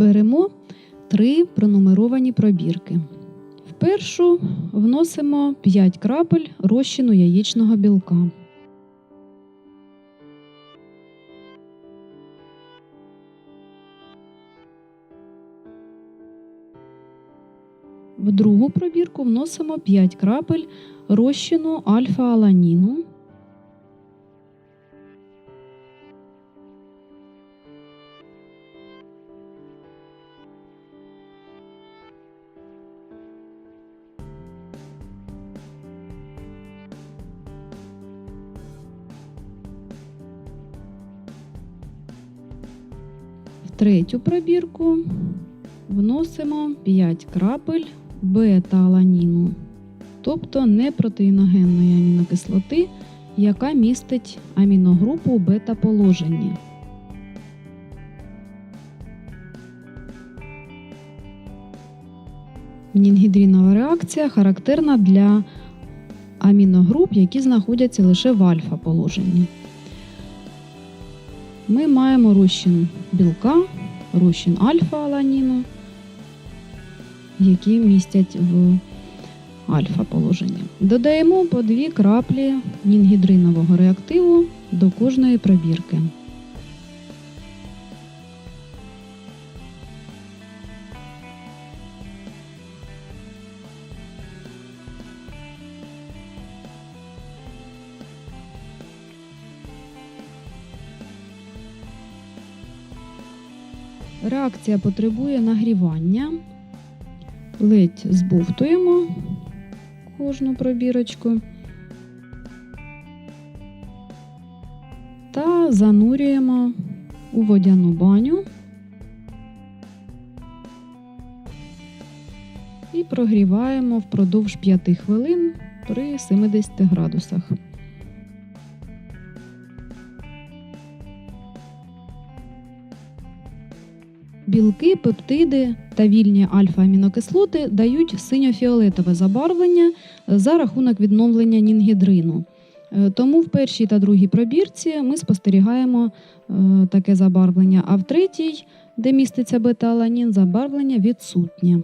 Беремо три пронумеровані пробірки. В першу вносимо 5 крапель розчину яєчного білка. В другу пробірку вносимо 5 крапель розчину альфа-аланіну. Третю пробірку вносимо 5 крапель бета-аланіну, тобто непротеїногенної амінокислоти, яка містить аміногрупу у бета-положенні. Нінгідрінова реакція характерна для аміногруп, які знаходяться лише в альфа-положенні. Ми маємо розчин білка, розчин альфа-аланіну, які містять в альфа-положенні. Додаємо по дві краплі нінгідринового реактиву до кожної пробірки. Реакція потребує нагрівання. Ледь збовтуємо кожну пробірочку та занурюємо у водяну баню і прогріваємо впродовж 5 хвилин при 70 градусах. Білки, пептиди та вільні альфа-амінокислоти дають синьо-фіолетове забарвлення за рахунок відновлення нінгідрину. Е, Тому в першій та другій пробірці ми спостерігаємо е, таке забарвлення, а в третій, де міститься бета-аланін, забарвлення відсутнє.